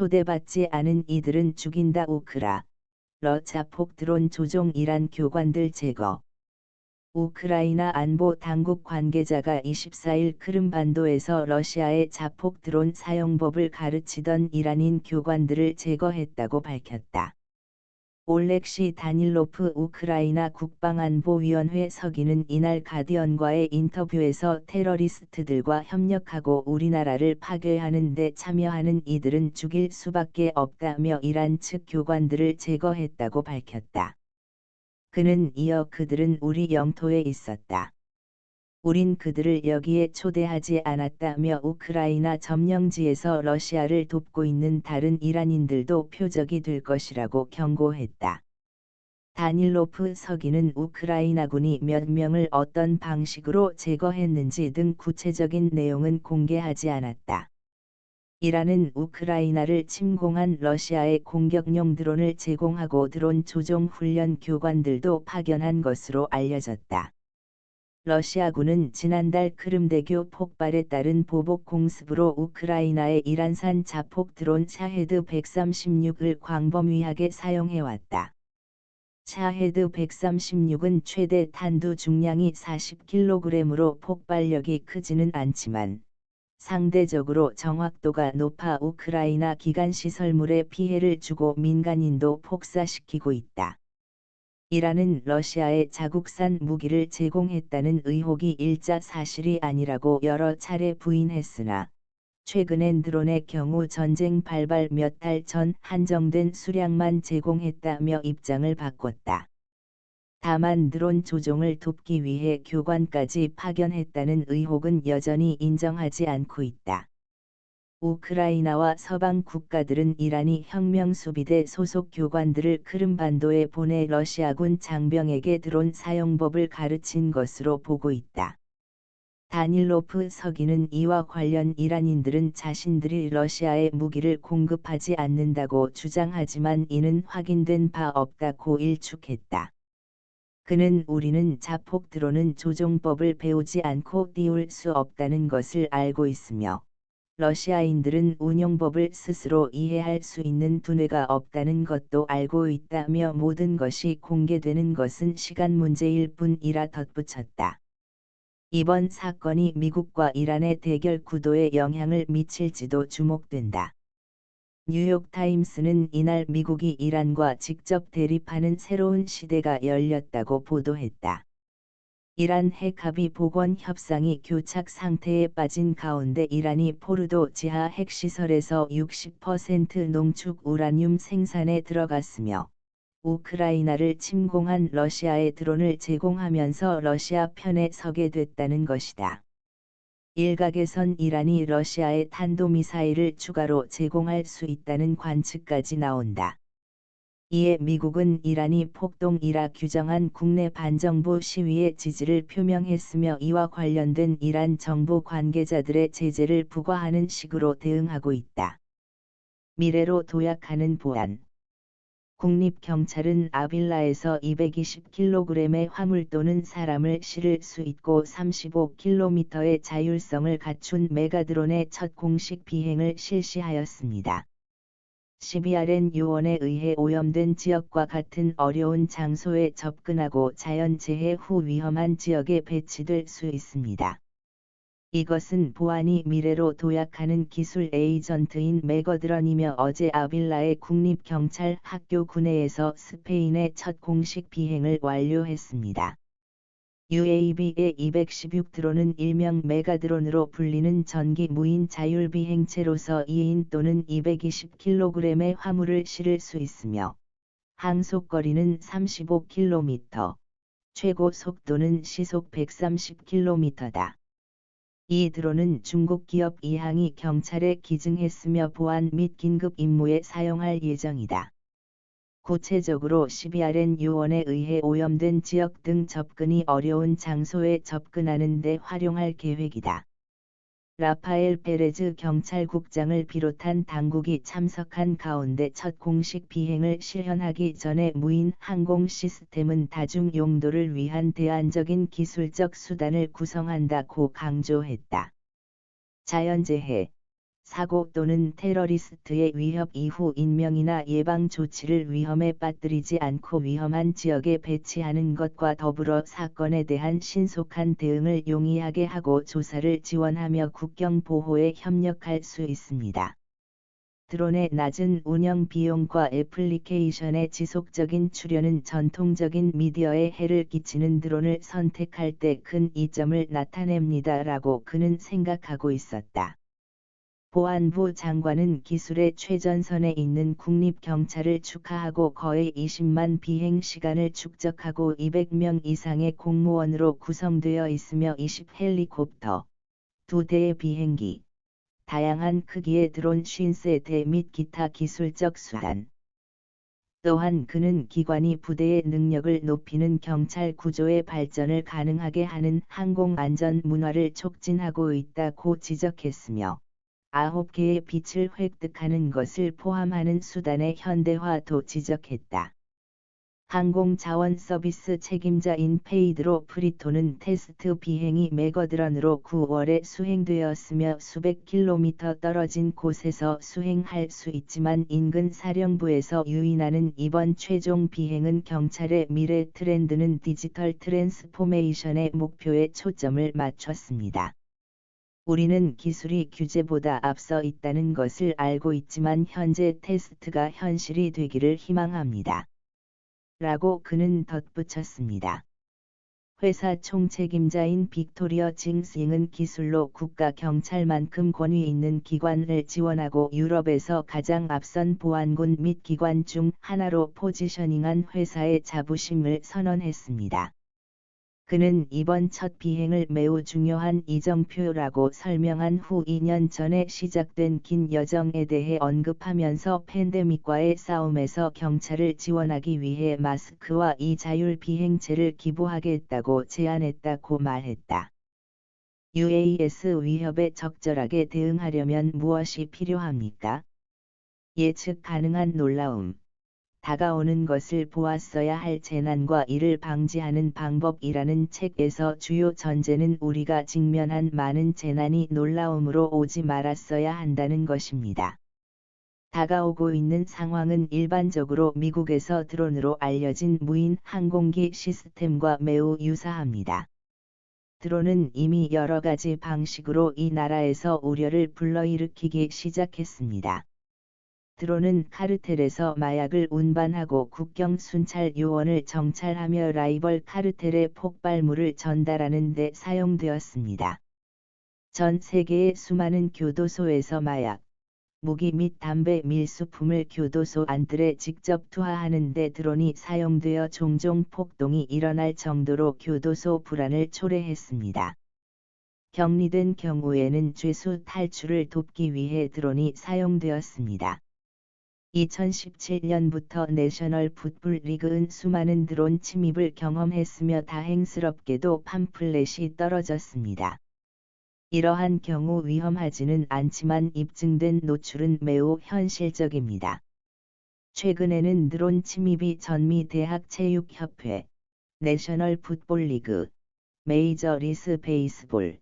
초대받지 않은 이들은 죽인다 우크라. 러 자폭 드론 조종 이란 교관들 제거. 우크라이나 안보 당국 관계자가 24일 크림반도에서 러시아의 자폭 드론 사용법을 가르치던 이란인 교관들을 제거했다고 밝혔다. 올렉시 다닐로프 우크라이나 국방안보위원회 서기는 이날 가디언과의 인터뷰에서 테러리스트들과 협력하고 우리나라를 파괴하는 데 참여하는 이들은 죽일 수밖에 없다며 이란 측 교관들을 제거했다고 밝혔다. 그는 이어 그들은 우리 영토에 있었다. 우린 그들을 여기에 초대하지 않았다며 우크라이나 점령지에서 러시아를 돕고 있는 다른 이란인들도 표적이 될 것이라고 경고했다. 다닐로프 서기는 우크라이나군이 몇 명을 어떤 방식으로 제거했는지 등 구체적인 내용은 공개하지 않았다. 이란은 우크라이나를 침공한 러시아의 공격용 드론을 제공하고 드론 조종 훈련 교관들도 파견한 것으로 알려졌다. 러시아군은 지난달 크림대교 폭발에 따른 보복 공습으로 우크라이나의 이란산 자폭 드론 샤헤드 136을 광범위하게 사용해왔다. 샤헤드 136은 최대 탄두 중량이 40kg으로 폭발력이 크지는 않지만 상대적으로 정확도가 높아 우크라이나 기간 시설물에 피해를 주고 민간인도 폭사시키고 있다. 이란은 러시아에 자국산 무기를 제공했다는 의혹이 일자 사실이 아니라고 여러 차례 부인했으나 최근엔 드론의 경우 전쟁 발발 몇 달 전 한정된 수량만 제공했다며 입장을 바꿨다. 다만 드론 조종을 돕기 위해 교관까지 파견했다는 의혹은 여전히 인정하지 않고 있다. 우크라이나와 서방 국가들은 이란이 혁명수비대 소속 교관들을 크림반도에 보내 러시아군 장병에게 드론 사용법을 가르친 것으로 보고 있다. 다닐로프 서기는 이와 관련 이란인들은 자신들이 러시아에 무기를 공급하지 않는다고 주장하지만 이는 확인된 바 없다고 일축했다. 그는 우리는 자폭 드론은 조종법을 배우지 않고 띄울 수 없다는 것을 알고 있으며 러시아인들은 운용법을 스스로 이해할 수 있는 두뇌가 없다는 것도 알고 있다며 모든 것이 공개되는 것은 시간 문제일 뿐이라 덧붙였다. 이번 사건이 미국과 이란의 대결 구도에 영향을 미칠지도 주목된다. 뉴욕타임스는 이날 미국이 이란과 직접 대립하는 새로운 시대가 열렸다고 보도했다. 이란 핵 합의 복원 협상이 교착 상태에 빠진 가운데 이란이 포르도 지하 핵시설에서 60% 농축 우라늄 생산에 들어갔으며 우크라이나를 침공한 러시아의 드론을 제공하면서 러시아 편에 서게 됐다는 것이다. 일각에선 이란이 러시아의 탄도미사일을 추가로 제공할 수 있다는 관측까지 나온다. 이에 미국은 이란이 폭동이라 규정한 국내 반정부 시위에 지지를 표명했으며 이와 관련된 이란 정부 관계자들의 제재를 부과하는 식으로 대응하고 있다. 미래로 도약하는 보안 국립경찰은 아빌라에서 220kg의 화물 또는 사람을 실을 수 있고 35km의 자율성을 갖춘 메가드론의 첫 공식 비행을 실시하였습니다. CBRN 요원에 의해 오염된 지역과 같은 어려운 장소에 접근하고 자연재해 후 위험한 지역에 배치될 수 있습니다. 이것은 보안이 미래로 도약하는 기술 에이전트인 메거드런이며 어제 아빌라의 국립경찰 학교 군내에서 스페인의 첫 공식 비행을 완료했습니다. UAV의 216 드론은 일명 메가드론으로 불리는 전기 무인 자율비행체로서 2인 또는 220kg의 화물을 실을 수 있으며 항속거리는 35km, 최고 속도는 시속 130km다. 이 드론은 중국 기업 이항이 경찰에 기증했으며 보안 및 긴급 임무에 사용할 예정이다. 구체적으로 CBRN 요원에 의해 오염된 지역 등 접근이 어려운 장소에 접근하는 데 활용할 계획이다. 라파엘 페레즈 경찰국장을 비롯한 당국이 참석한 가운데 첫 공식 비행을 실현하기 전에 무인 항공 시스템은 다중 용도를 위한 대안적인 기술적 수단을 구성한다고 강조했다. 자연재해, 사고 또는 테러리스트의 위협 이후 인명이나 예방 조치를 위험에 빠뜨리지 않고 위험한 지역에 배치하는 것과 더불어 사건에 대한 신속한 대응을 용이하게 하고 조사를 지원하며 국경 보호에 협력할 수 있습니다. 드론의 낮은 운영 비용과 애플리케이션의 지속적인 출연은 전통적인 미디어에 해를 끼치는 드론을 선택할 때 큰 이점을 나타냅니다 라고 그는 생각하고 있었다. 보안부 장관은 기술의 최전선에 있는 국립경찰을 축하하고 거의 20만 비행 시간을 축적하고 200명 이상의 공무원으로 구성되어 있으며 20 헬리콥터, 2대의 비행기, 다양한 크기의 드론 50세대 및 기타 기술적 수단. 또한 그는 기관이 부대의 능력을 높이는 경찰 구조의 발전을 가능하게 하는 항공안전 문화를 촉진하고 있다고 지적했으며, 아홉 개의 빛을 획득하는 것을 포함하는 수단의 현대화도 지적했다. 항공 자원 서비스 책임자인 페이드로 프리토는 테스트 비행이 매거드런으로 9월에 수행되었으며 수백 킬로미터 떨어진 곳에서 수행할 수 있지만 인근 사령부에서 유인하는 이번 최종 비행은 경찰의 미래 트렌드는 디지털 트랜스포메이션의 목표에 초점을 맞췄습니다. 우리는 기술이 규제보다 앞서 있다는 것을 알고 있지만 현재 테스트가 현실이 되기를 희망합니다. 라고 그는 덧붙였습니다. 회사 총책임자인 빅토리어 징스잉은 기술로 국가 경찰만큼 권위 있는 기관을 지원하고 유럽에서 가장 앞선 보안군 및 기관 중 하나로 포지셔닝한 회사의 자부심을 선언했습니다. 그는 이번 첫 비행을 매우 중요한 이정표라고 설명한 후 2년 전에 시작된 긴 여정에 대해 언급하면서 팬데믹과의 싸움에서 경찰을 지원하기 위해 마스크와 이 자율 비행체를 기부하겠다고 제안했다고 말했다. UAS 위협에 적절하게 대응하려면 무엇이 필요합니까? 예측 가능한 놀라움. 다가오는 것을 보았어야 할 재난과 이를 방지하는 방법이라는 책에서 주요 전제는 우리가 직면한 많은 재난이 놀라움으로 오지 말았어야 한다는 것입니다. 다가오고 있는 상황은 일반적으로 미국에서 드론으로 알려진 무인 항공기 시스템과 매우 유사합니다. 드론은 이미 여러 가지 방식으로 이 나라에서 우려를 불러일으키기 시작했습니다. 드론은 카르텔에서 마약을 운반하고 국경 순찰 요원을 정찰하며 라이벌 카르텔의 폭발물을 전달하는 데 사용되었습니다. 전 세계의 수많은 교도소에서 마약, 무기 및 담배 밀수품을 교도소 안뜰에 직접 투하하는 데 드론이 사용되어 종종 폭동이 일어날 정도로 교도소 불안을 초래했습니다. 격리된 경우에는 죄수 탈출을 돕기 위해 드론이 사용되었습니다. 2017년부터 내셔널 풋볼 리그은 수많은 드론 침입을 경험했으며 다행스럽게도 팜플렛이 떨어졌습니다. 이러한 경우 위험하지는 않지만 입증된 노출은 매우 현실적입니다. 최근에는 드론 침입이 전미 대학 체육협회, 내셔널 풋볼 리그, 메이저 리스 베이스볼,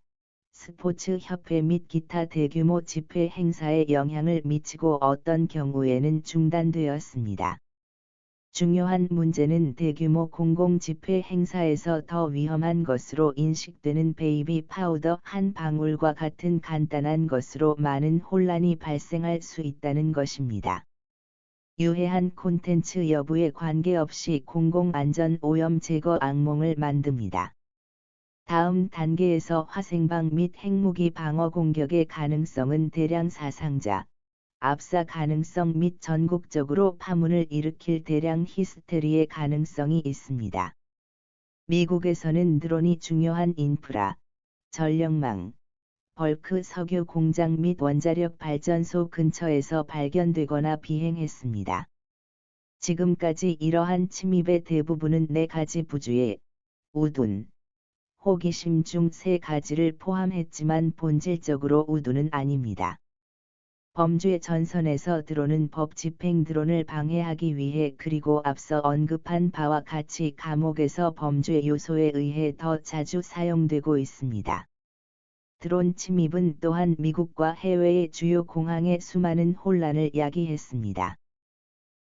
스포츠 협회 및 기타 대규모 집회 행사에 영향을 미치고 어떤 경우에는 중단되었습니다. 중요한 문제는 대규모 공공 집회 행사에서 더 위험한 것으로 인식되는 베이비 파우더 한 방울과 같은 간단한 것으로 많은 혼란이 발생할 수 있다는 것입니다. 유해한 콘텐츠 여부에 관계없이 공공안전 오염 제거 악몽을 만듭니다. 다음 단계에서 화생방 및 핵무기 방어 공격의 가능성은 대량 사상자, 압사 가능성 및 전국적으로 파문을 일으킬 대량 히스테리의 가능성이 있습니다. 미국에서는 드론이 중요한 인프라, 전력망, 벌크 석유 공장 및 원자력 발전소 근처에서 발견되거나 비행했습니다. 지금까지 이러한 침입의 대부분은 네 가지 부주의, 우둔, 호기심 중 세 가지를 포함했지만 본질적으로 우두는 아닙니다. 범죄 전선에서 드론은 법 집행 드론을 방해하기 위해 그리고 앞서 언급한 바와 같이 감옥에서 범죄 요소에 의해 더 자주 사용되고 있습니다. 드론 침입은 또한 미국과 해외의 주요 공항에 수많은 혼란을 야기했습니다.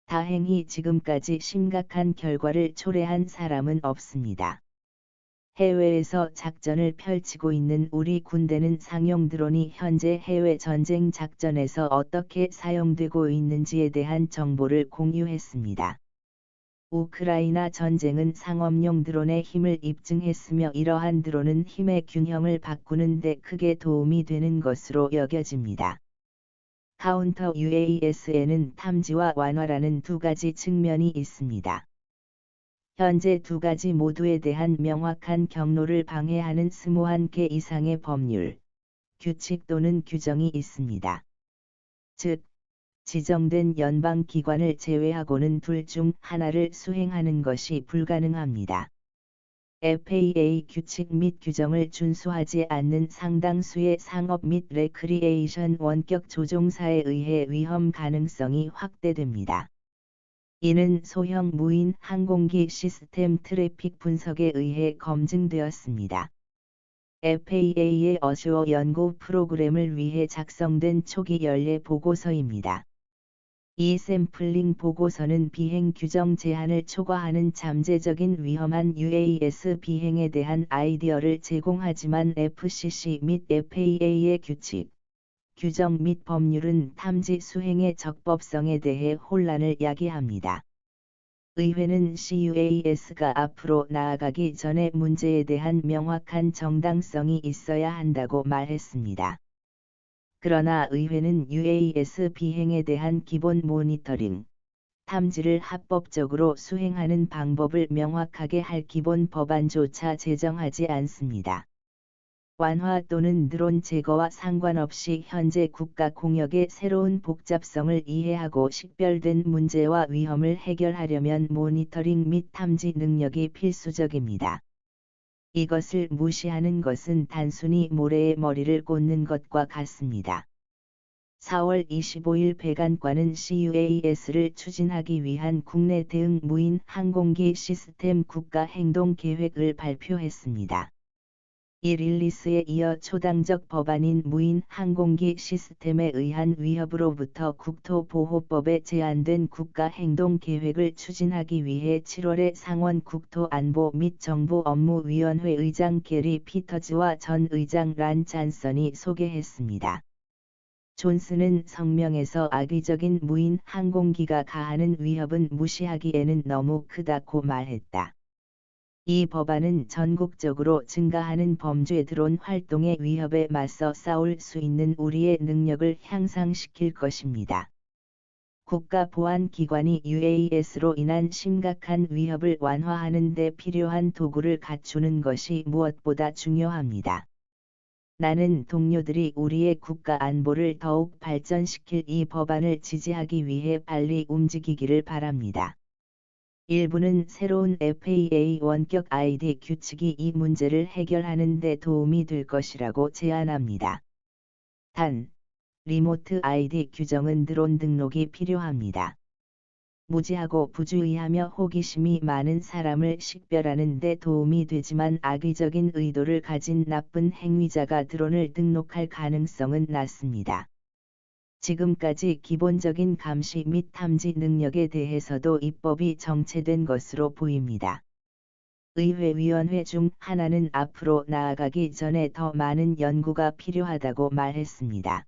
다행히 지금까지 심각한 결과를 초래한 사람은 없습니다. 해외에서 작전을 펼치고 있는 우리 군대는 상용 드론이 현재 해외 전쟁 작전에서 어떻게 사용되고 있는지에 대한 정보를 공유했습니다. 우크라이나 전쟁은 상업용 드론의 힘을 입증했으며 이러한 드론은 힘의 균형을 바꾸는 데 크게 도움이 되는 것으로 여겨집니다. 카운터 UAS에는 탐지와 완화라는 두 가지 측면이 있습니다. 현재 두 가지 모두에 대한 명확한 경로를 방해하는 21개 이상의 법률, 규칙 또는 규정이 있습니다. 즉, 지정된 연방 기관을 제외하고는 둘 중 하나를 수행하는 것이 불가능합니다. FAA 규칙 및 규정을 준수하지 않는 상당수의 상업 및 레크리에이션 원격 조종사에 의해 위험 가능성이 확대됩니다. 이는 소형 무인 항공기 시스템 트래픽 분석에 의해 검증되었습니다. FAA의 어시어 연구 프로그램을 위해 작성된 초기 연례 보고서입니다. 이 샘플링 보고서는 비행 규정 제한을 초과하는 잠재적인 위험한 UAS 비행에 대한 아이디어를 제공하지만 FCC 및 FAA의 규칙, 규정 및 법률은 탐지 수행의 적법성에 대해 혼란을 야기합니다. 의회는 CUAS가 앞으로 나아가기 전에 문제에 대한 명확한 정당성이 있어야 한다고 말했습니다. 그러나 의회는 UAS 비행에 대한 기본 모니터링, 탐지를 합법적으로 수행하는 방법을 명확하게 할 기본 법안조차 제정하지 않습니다. 완화 또는 드론 제거와 상관없이 현재 국가 공역의 새로운 복잡성을 이해하고 식별된 문제와 위험을 해결하려면 모니터링 및 탐지 능력이 필수적입니다. 이것을 무시하는 것은 단순히 모래에 머리를 꽂는 것과 같습니다. 4월 25일 백안과는 CUAS를 추진하기 위한 국내 대응 무인 항공기 시스템 국가 행동 계획을 발표했습니다. 이 릴리스에 이어 초당적 법안인 무인 항공기 시스템에 의한 위협으로부터 국토보호법에 제한된 국가 행동 계획을 추진하기 위해 7월에 상원 국토안보 및 정보업무위원회 의장 게리 피터즈와 전 의장 란 잔선이 소개했습니다. 존슨은 성명에서 악의적인 무인 항공기가 가하는 위협은 무시하기에는 너무 크다고 말했다. 이 법안은 전국적으로 증가하는 범죄 드론 활동의 위협에 맞서 싸울 수 있는 우리의 능력을 향상시킬 것입니다. 국가보안기관이 UAS로 인한 심각한 위협을 완화하는 데 필요한 도구를 갖추는 것이 무엇보다 중요합니다. 나는 동료들이 우리의 국가 안보를 더욱 발전시킬 이 법안을 지지하기 위해 빨리 움직이기를 바랍니다. 일부는 새로운 FAA 원격 ID 규칙이 이 문제를 해결하는 데 도움이 될 것이라고 제안합니다. 단, 리모트 ID 규정은 드론 등록이 필요합니다. 무지하고 부주의하며 호기심이 많은 사람을 식별하는 데 도움이 되지만 악의적인 의도를 가진 나쁜 행위자가 드론을 등록할 가능성은 낮습니다. 지금까지 기본적인 감시 및 탐지 능력에 대해서도 입법이 정체된 것으로 보입니다. 의회위원회 중 하나는 앞으로 나아가기 전에 더 많은 연구가 필요하다고 말했습니다.